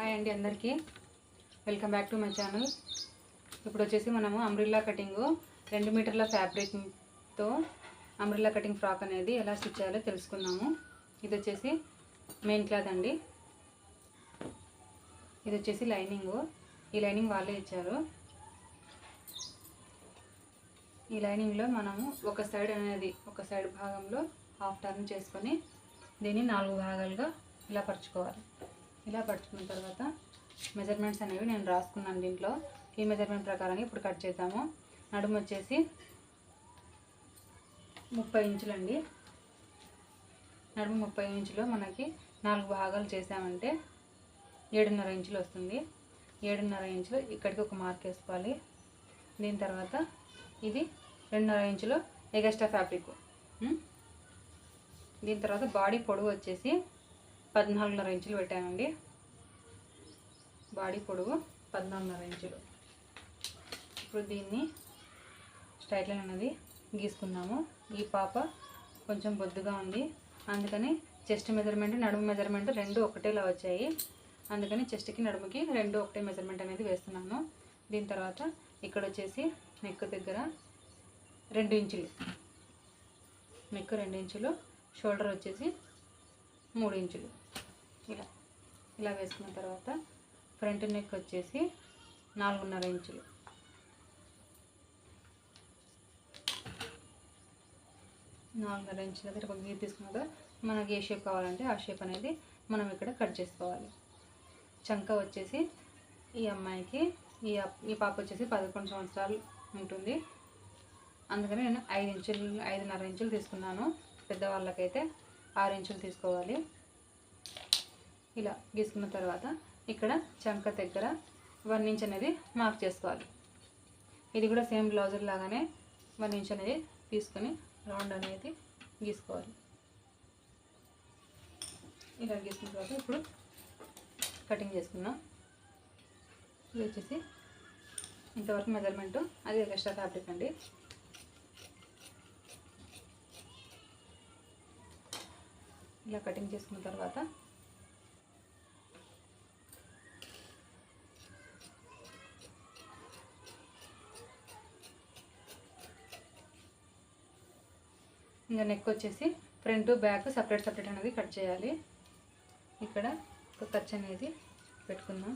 Hi అండి అందరికీ. Welcome back to my channel. ఇప్పుడు వచ్చేసి మనము అంబ్రిల్లా కటింగ్ రెండు మీటర్ల ఫ్యాబ్రిక్తో అంబ్రిల్లా కటింగ్ ఫ్రాక్ అనేది ఎలా స్టిచ్ చేయాలో తెలుసుకుందాము. ఇది వచ్చేసి మెయిన్ క్లాత్ అండి. ఇది వచ్చేసి లైనింగ్. ఈ లైనింగ్ వాళ్ళే ఇచ్చారు. ఈ లైనింగ్లో మనము ఒక సైడ్ అనేది ఒక సైడ్ భాగంలో హాఫ్ టర్న్ చేసుకొని దీన్ని నాలుగు భాగాలుగా ఇలా పరుచుకోవాలి. ఇలా పట్టుకున్న తర్వాత మెజర్మెంట్స్ అనేవి నేను రాసుకున్నాను దీంట్లో. ఈ మెజర్మెంట్ ప్రకారంగా ఇప్పుడు కట్ చేద్దాము. నడుము వచ్చేసి ముప్పై ఇంచులండి. నడుము ముప్పై ఇంచులో మనకి నాలుగు భాగాలు చేసామంటే ఏడున్నర ఇంచులు వస్తుంది. ఏడున్నర ఇంచులు ఇక్కడికి ఒక మార్క్ వేసుకోవాలి. దీని తర్వాత ఇది రెండున్నర ఇంచులు ఎగస్ట్రా ఫ్యాబ్రిక్. దీని తర్వాత బాడీ పొడవు వచ్చేసి పద్నాలుగున్నర ఇంచులు పెట్టానండి. బాడీ పొడవు పద్నాలుగున్నర ఇంచులు. ఇప్పుడు దీన్ని స్ట్రైట్ లైన్ అనేది గీసుకుందాము. ఈ పాప కొంచెం బొద్దుగా ఉంది. అందుకని చెస్ట్ మెజర్మెంట్ నడుము మెజర్మెంట్ రెండు ఒకటేలా వచ్చాయి. అందుకని చెస్ట్కి నడుముకి రెండు ఒకటే మెజర్మెంట్ అనేది వేస్తున్నాను. దీని తర్వాత ఇక్కడ వచ్చేసి నెక్ దగ్గర రెండు ఇంచులు. నెక్ రెండు ఇంచులు షోల్డర్ వచ్చేసి మూడు ఇంచులు. ఇలా ఇలా వేసుకున్న తర్వాత ఫ్రంట్ నెక్ వచ్చేసి నాలుగున్నర ఇంచులు. నాలుగున్నర ఇంచుల దగ్గర ఒక గీత తీసుకున్నాక మనకి ఏ షేప్ కావాలంటే ఆ షేప్ అనేది మనం ఇక్కడ కట్ చేసుకోవాలి. చంక వచ్చేసి ఈ అమ్మాయికి ఈ ఈ పాప వచ్చేసి పదకొండు సంవత్సరాలు ఉంటుంది. అందుకని నేను ఐదు ఇంచులు ఐదున్నర ఇంచులు తీసుకున్నాను. పెద్దవాళ్ళకైతే ఆరు ఇంచులు తీసుకోవాలి. ఇలా గీసుకున్న తర్వాత ఇక్కడ చంక దగ్గర వన్ ఇంచ్ అనేది మార్క్ చేసుకోవాలి. ఇది కూడా సేమ్ బ్లౌజర్ లాగానే వన్ ఇంచ్ అనేది తీసుకొని రౌండ్ అనేది గీసుకోవాలి. ఇలా గీసుకున్న తర్వాత ఇప్పుడు కటింగ్ చేసుకున్నాం ఇది వచ్చేసి ఇంతవరకు మెజర్మెంట్ అది ఎక్స్ట్రా ఫ్యాబ్రిక్ అండి. ఇలా కటింగ్ చేసుకున్న తర్వాత ఇంకా నెక్ వచ్చేసి ఫ్రంట్ బ్యాక్ సపరేట్ సపరేట్ అనేది కట్ చేయాలి. ఇక్కడ ఒక ఖర్చు అనేది పెట్టుకుందాం.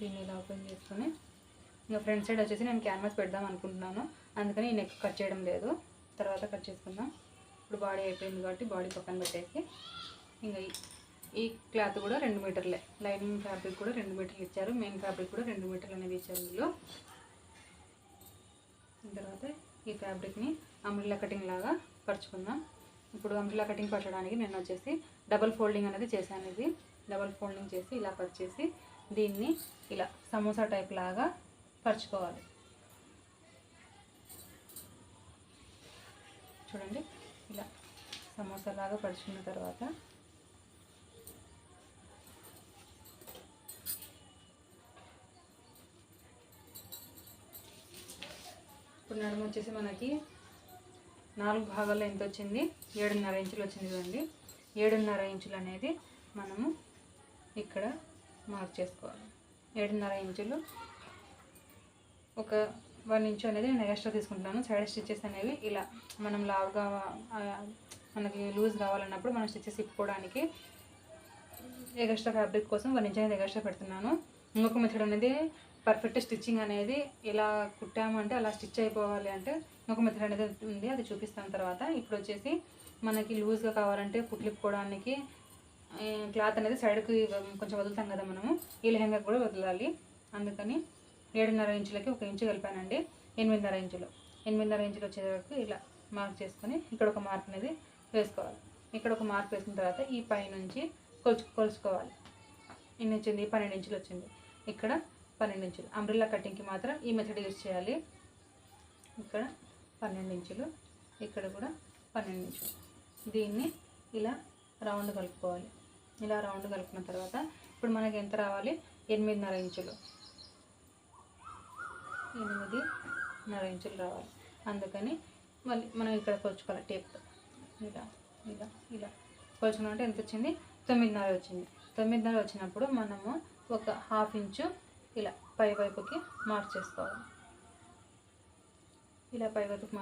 దీన్ని ఇలా ఓపెన్ చేసుకొని ఇంకా ఫ్రంట్ సైడ్ వచ్చేసి నేను క్యాన్వాస్ పెడదాం అనుకుంటున్నాను. అందుకని ఈ నెక్ కట్ చేయడం లేదు. తర్వాత కట్ చేసుకుందాం. ఇప్పుడు బాడీ అయిపోయింది కాబట్టి బాడీ పక్కన పెట్టేసి ఇంకా ఈ- క్లాత్ కూడా రెండు మీటర్లే. లైనింగ్ ఫ్యాబ్రిక్ కూడా రెండు మీటర్లు ఇచ్చారు. మెయిన్ ఫ్యాబ్రిక్ కూడా రెండు మీటర్లు అనేది ఇచ్చారు వీళ్ళు. తర్వాత ఈ ఫ్యాబ్రిక్ని అంబ్రిల్లా కటింగ్ లాగా పరుచుకుందాం. ఇప్పుడు అంబ్రిల్లా కటింగ్ పరచడానికి నేను వచ్చేసి డబల్ ఫోల్డింగ్ అనేది చేశాను ఇది. డబల్ ఫోల్డింగ్ చేసి ఇలా పరిచేసి దీన్ని ఇలా సమోసా టైప్ లాగా పరుచుకోవాలి. చూడండి. ఇలా సమోసా లాగా పరుచుకున్న తర్వాత ఇప్పుడు నడుము వచ్చేసి మనకి నాలుగు భాగాల్లో ఎంత వచ్చింది? ఏడున్నర ఇంచులు వచ్చింది చూడండి. ఏడున్నర ఇంచులు అనేది మనము ఇక్కడ మార్క్ చేసుకోవాలి. ఏడున్నర ఇంచులు ఒక వన్ ఇంచు అనేది నేను ఎక్స్ట్రా తీసుకుంటున్నాను సైడ్ స్టిచ్చెస్ అనేవి ఇలా మనం లావుగా మనకి లూజ్ కావాలన్నప్పుడు మనం స్టిచ్చెస్ ఇప్పుకోవడానికి ఎగస్ట్రా ఫ్యాబ్రిక్ కోసం వన్ ఇంచ్ అనేది ఎగస్ట్రా పెడుతున్నాను. ఇంకొక మెథడ్ అనేది పర్ఫెక్ట్ స్టిచ్చింగ్ అనేది ఎలా కుట్టామంటే అలా స్టిచ్ అయిపోవాలి అంటే ఒక మెథడ్ అనేది ఉంది అది చూపిస్తాను తర్వాత. ఇప్పుడు వచ్చేసి మనకి లూజ్గా కావాలంటే కుట్లిప్పుకోవడానికి క్లాత్ అనేది సైడ్కి కొంచెం వదులుతాం కదా మనము ఈ లెహంగా కూడా వదలాలి. అందుకని ఏడున్నర ఇంచులకి ఒక ఇంచు కలిపానండి ఎనిమిదిన్నర ఇంచులు. ఎనిమిదిన్నర ఇంచులు వచ్చేవరకు ఇలా మార్క్ చేసుకొని ఇక్కడ ఒక మార్క్ అనేది వేసుకోవాలి. ఇక్కడ ఒక మార్క్ వేసుకున్న తర్వాత ఈ పై నుంచి కొలుచు కొలుచుకోవాలి. ఇన్ని వచ్చింది పన్నెండు ఇంచులు వచ్చింది. ఇక్కడ పన్నెండు ఇంచులు. అంబ్రిల్లా కటింగ్కి మాత్రం ఈ మెథడ్ యూజ్ చేయాలి. ఇక్కడ పన్నెండు ఇంచులు ఇక్కడ కూడా పన్నెండు ఇంచులు. దీన్ని ఇలా రౌండ్ కలుపుకోవాలి. ఇలా రౌండ్ కలుపుకున్న తర్వాత ఇప్పుడు మనకి ఎంత రావాలి? ఎనిమిదిన్నర ఇంచులు. ఎనిమిదిన్నర ఇంచులు రావాలి. అందుకని మళ్ళీ మనం ఇక్కడ కొలుచుకోవాలి టేప్తో ఇలా ఇలా ఇలా. కొలుచుకున్నామంటే ఎంత వచ్చింది? తొమ్మిదిన్నర వచ్చింది. తొమ్మిదిన్నర వచ్చినప్పుడు మనము ఒక హాఫ్ ఇంచు ఇలా పై వైపుకి ఇలా పై వైపుకి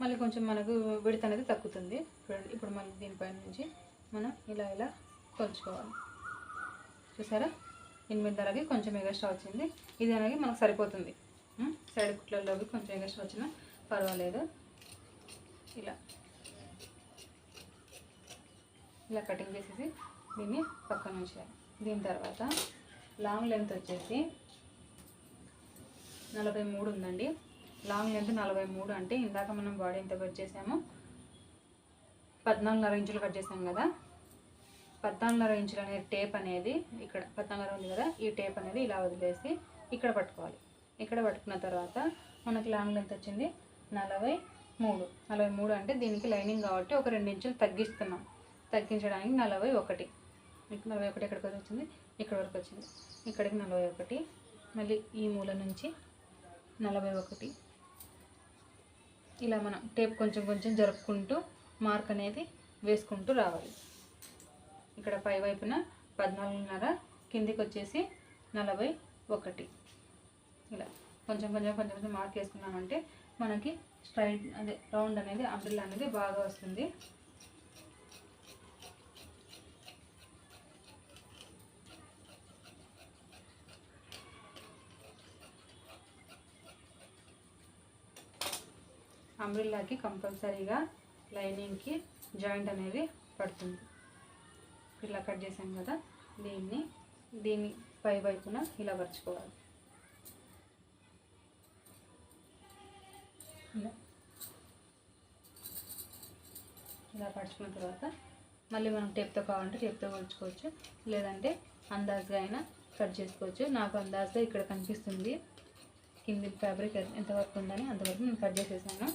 మళ్ళీ కొంచెం మనకు విడత అనేది తగ్గుతుంది. చూడండి ఇప్పుడు మళ్ళీ దీనిపైన నుంచి మనం ఇలా ఇలా కొలుచుకోవాలి. చూసారా? ఎనిమిది ధరకి కొంచెం ఎగస్ట్రా వచ్చింది. ఇది అనేది మనకు సరిపోతుంది. సైడ్ కుట్లలోకి కొంచెం ఎగస్ట్రా వచ్చినా పర్వాలేదు. ఇలా. ఇలా కటింగ్ చేసేసి దీన్ని పక్కన ఉంచాలి దీని తర్వాత లాంగ్ లెంత్ వచ్చేసి నలభై మూడు ఉందండి. లాంగ్ లెంత్ నలభై మూడు అంటే ఇందాక మనం బాడీ ఎంత కట్ చేసామో పద్నాలుగున్నర ఇంచులు కట్ చేసాం కదా. పద్నాలుగున్నర ఇంచులు అనేది టేప్ అనేది ఇక్కడ పద్నాలుగున్నర ఉంది కదా ఈ టేప్ అనేది ఇలా వదిలేసి ఇక్కడ పట్టుకోవాలి. ఇక్కడ పట్టుకున్న తర్వాత మనకి లాంగ్ లెంత్ వచ్చింది నలభై మూడు. నలభై మూడు అంటే దీనికి లైనింగ్ కాబట్టి ఒక రెండు ఇంచులు తగ్గిస్తున్నాం. తగ్గించడానికి నలభై ఒకటి. నలభై ఒకటి ఎక్కడికి వచ్చింది. ఇక్కడ వరకు వచ్చింది. ఇక్కడికి నలభై ఒకటి మళ్ళీ ఈ మూల నుంచి నలభై ఒకటి. ఇలా మనం టేప్ కొంచెం కొంచెం జరుపుకుంటూ మార్క్ అనేది వేసుకుంటూ రావాలి. ఇక్కడ పై వైపున పద్నాలుగున్నర కిందికి వచ్చేసి నలభై ఒకటి. ఇలా కొంచెం కొంచెం కొంచెం కొంచెం మార్క్ వేసుకున్నామంటే మనకి స్ట్రైట్ అదే రౌండ్ అనేది అంబ్రిల్లా అనేది బాగా వస్తుంది. అంబ్రిల్లాకి కంపల్సరీగా లైనింగ్కి జాయింట్ అనేది పడుతుంది. ఇలా కట్ చేసాం కదా దీన్ని దీన్ని పై వైపున ఇలా పరుచుకోవాలి. ఇలా. ఇలా పరుచుకున్న తర్వాత మళ్ళీ మనం టేప్తో కావాలంటే టేప్తో కొలుచుకోవచ్చు లేదంటే అందాజుగా అయినా కట్ చేసుకోవచ్చు. నాకు అందాజుగా ఇక్కడ కనిపిస్తుంది. కింది ఫ్యాబ్రిక్ ఎంతవరకు ఉందని అంతవరకు నేను కట్ చేసేసాను.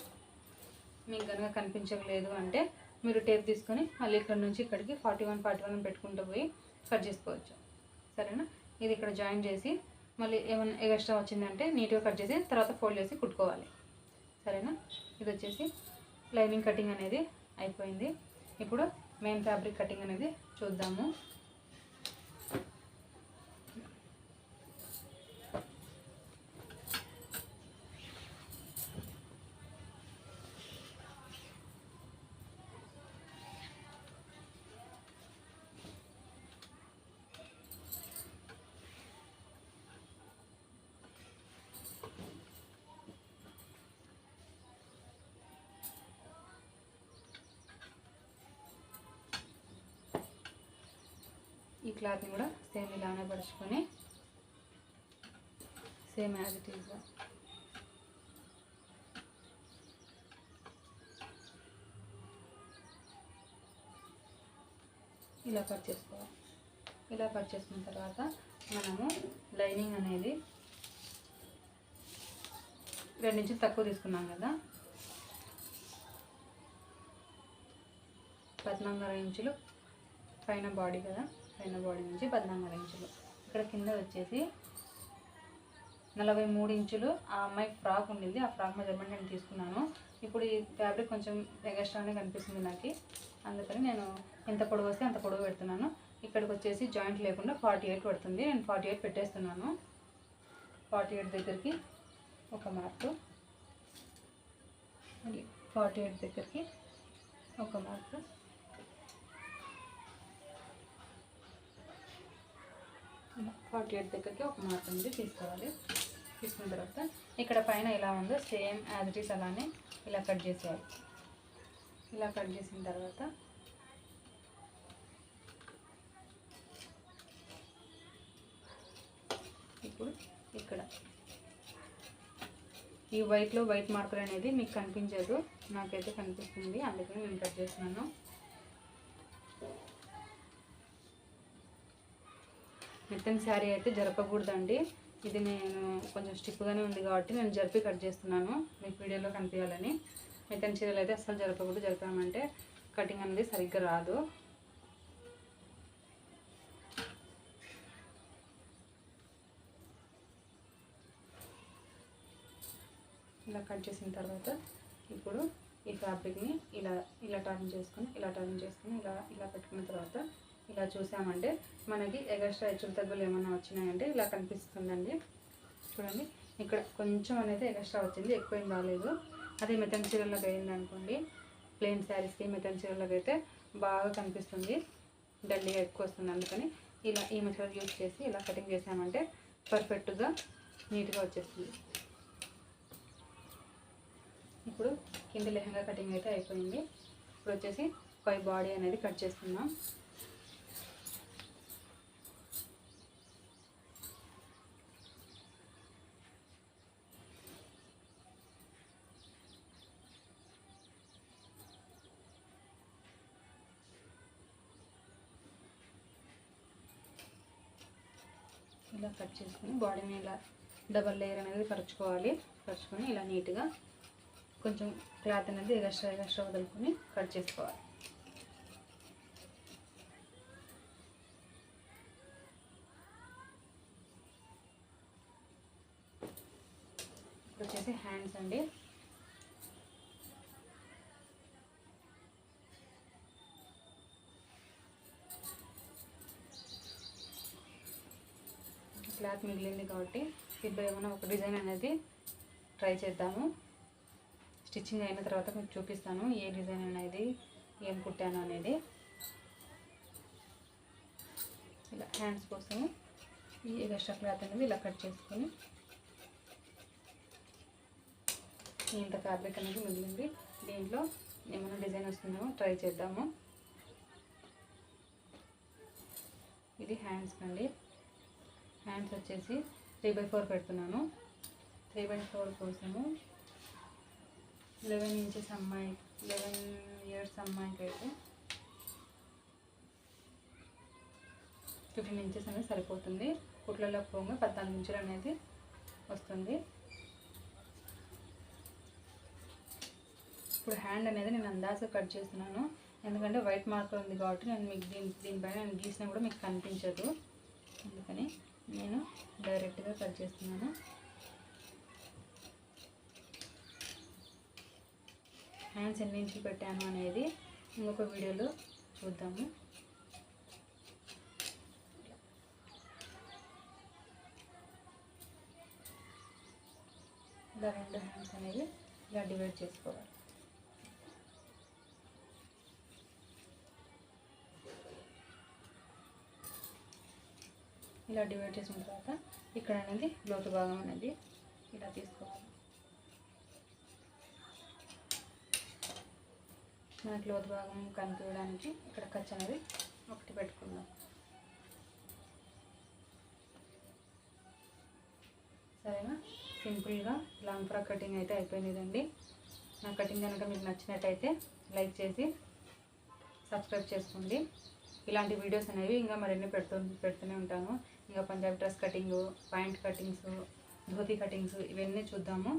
మీకు కనుక కనిపించలేదు అంటే మీరు టేప్ తీసుకొని మళ్ళీ ఇక్కడ నుంచి ఇక్కడికి ఫార్టీ వన్ ఫార్టీ వన్ పెట్టుకుంటూ పోయి కట్ చేసుకోవచ్చు. సరేనా? ఇది ఇక్కడ జాయిన్ చేసి మళ్ళీ ఏమైనా ఎక్స్ట్రా వచ్చిందంటే నీట్గా కట్ చేసి తర్వాత ఫోల్డ్ చేసి కుట్టుకోవాలి. సరేనా? ఇది వచ్చేసి లైనింగ్ కటింగ్ అనేది అయిపోయింది. ఇప్పుడు మెయిన్ ఫ్యాబ్రిక్ కటింగ్ అనేది చూద్దాము. ఈ క్లాత్ని కూడా సేమ్ ఇలానే పరుచుకొని సేమ్ యాజ్ ఇట్ ఈస్గా ఇలా కట్ చేసుకోవాలి. ఇలా కట్ చేసుకున్న తర్వాత మనము లైనింగ్ అనేది రెండు ఇంచులు తక్కువ తీసుకున్నాం కదా. పద్నాలుగున్నర ఇంచులు పైన బాడీ కదా. పైన బాడీ నుంచి పద్నాలుగున్నర ఇంచులు. ఇక్కడ కింద వచ్చేసి నలభై మూడు ఇంచులు. ఆ అమ్మాయి ఫ్రాక్ ఉండింది. ఆ ఫ్రాక్ మెజర్మెంట్ నేను తీసుకున్నాను. ఇప్పుడు ఈ ఫ్యాబ్రిక్ కొంచెం ఎగస్ట్రానే కనిపిస్తుంది నాకు. అందుకని నేను ఎంత పొడవు వస్తే అంత పొడవు పెడుతున్నాను. ఇక్కడికి వచ్చేసి జాయింట్ లేకుండా ఫార్టీ ఎయిట్ పడుతుంది. నేను ఫార్టీ ఎయిట్ పెట్టేస్తున్నాను. ఫార్టీ ఎయిట్ దగ్గరికి ఒక మార్కు మళ్ళీ ఫార్టీ ఎయిట్ దగ్గరికి ఒక మార్కు ఫార్టీ ఎయిట్ దగ్గరికి ఒక మార్క్ అనేది తీసుకోవాలి. తీసుకున్న తర్వాత ఇక్కడ పైన ఎలా ఉందో సేమ్ యాజ్ ఇట్ ఈస్ అలానే ఇలా కట్ చేసేయాలి. ఇలా కట్ చేసిన తర్వాత ఇప్పుడు ఇక్కడ ఈ వైట్లో వైట్ మార్కర్ అనేది మీకు కనిపించదు. నాకైతే కనిపిస్తుంది అందుకని నేను కట్ చేస్తున్నాను. మెత్తని శారీ అయితే జరపకూడదండి. ఇది నేను కొంచెం స్టిప్గానే ఉంది కాబట్టి నేను జరిపి కట్ చేస్తున్నాను. మీకు వీడియోలో కనిపించాలని. మెత్తని చీరలు అయితే అస్సలు జరపకూడదు జరిపామంటే కటింగ్ అనేది సరిగ్గా రాదు. ఇలా కట్ చేసిన తర్వాత ఇప్పుడు ఈ ఫ్యాబ్రిక్ని ఇలా ఇలా టర్న్ చేసుకొని ఇలా టర్న్ చేసుకొని ఇలా ఇలా పెట్టుకున్న తర్వాత ఇలా చూసామంటే మనకి ఎగస్ట్రా హెచ్చులు తగ్గులు ఏమైనా వచ్చినాయంటే ఇలా కనిపిస్తుందండి. చూడండి ఇక్కడ కొంచెం అనేది ఎక్స్ట్రా వచ్చింది ఎక్కువ ఏం రాలేదు. అదే మెతన్ చీరలకు అయింది అనుకోండి ప్లెయిన్ శారీస్కి మెతన్ చీరలకు అయితే బాగా కనిపిస్తుంది. డల్లీగా ఎక్కువ వస్తుంది అందుకని ఇలా ఈ మెథడ్ యూజ్ చేసి ఇలా కటింగ్ చేసామంటే పర్ఫెక్ట్గా నీట్గా వచ్చేస్తుంది. ఇప్పుడు కింద లెహంగా కటింగ్ అయితే అయిపోయింది. ఇప్పుడు వచ్చేసి పై బాడీ అనేది కట్ చేస్తున్నాం. ఇలా కట్ చేసుకొని బాడీని ఇలా డబల్ లేయర్ అనేది పరుచుకోవాలి. పరుచుకొని ఇలా నీట్గా కొంచెం క్లాత్ అనేది ఎగస్ట్రా ఎగస్ట్రా వదులుకొని కట్ చేసుకోవాలి. వచ్చేసి హ్యాండ్స్ అండి. క్లాత్ మిగిలింది కాబట్టి ఇప్పుడు ఏమైనా ఒక డిజైన్ అనేది ట్రై చేద్దాము. స్టిచ్చింగ్ అయిన తర్వాత మీకు చూపిస్తాను ఏ డిజైన్ అనేది ఏం కుట్టాను అనేది. ఇలా హ్యాండ్స్ కోసము ఈ ఎక్స్ట్రా క్లాత్ అనేది ఇలా కట్ చేసుకొని ఇంత ఫ్యాబ్రిక్ అనేది మిగిలింది. దీంట్లో ఏమైనా డిజైన్ వస్తుందేమో ట్రై చేద్దాము. ఇది హ్యాండ్స్ అండి హ్యాండ్స్ వచ్చేసి త్రీ బై ఫోర్ పెడుతున్నాను. త్రీ బై ఫోర్ కోసము లెవెన్ ఇంచెస్ అమ్మాయి లెవెన్ ఇయర్స్ అమ్మాయికి అయితే ఫిఫ్టీన్ ఇంచెస్ అనేది సరిపోతుంది. కుట్లలో పోగా పద్నాలుగు ఇంచులు అనేది వస్తుంది. ఇప్పుడు హ్యాండ్ అనేది నేను అందాజు కట్ చేస్తున్నాను. ఎందుకంటే వైట్ మార్కర్ ఉంది కాబట్టి నేను మీకు దీని దీనిపైన నేను గీసినా కూడా మీకు కనిపించదు. అందుకని నేను డైరెక్ట్గా కట్ చేస్తున్నాను. హ్యాండ్స్ ఎన్ని ఇంచులు పెట్టాను అనేది ఇంకొక వీడియోలో చూద్దాము. ఇలా రెండు హ్యాండ్స్ అనేవి ఇలా డివైడ్ చేసుకోవాలి. ఇలా డివైడ్ చేసిన తర్వాత ఇక్కడ అనేది లోతు భాగం అనేది ఇలా తీసుకోవాలి. మనకి లోతు భాగం కనిపించడానికి ఇక్కడ ఖర్చు అనేది ఒకటి పెట్టుకుందాం. సరేనా? సింపుల్గా లాంగ్ ఫ్రాక్ కటింగ్ అయితే అయిపోయినదండి నా కటింగ్ కనుక మీకు నచ్చినట్టయితే లైక్ చేసి సబ్స్క్రైబ్ చేసుకోండి. ఇలాంటి వీడియోస్ అనేవి ఇంకా మరిన్ని పెడుతూ పెడుతూనే ఉంటాను. ఇంకా Punjab dress cutting pant cuttings dhoti cuttings ఇవన్నీ చూద్దాము.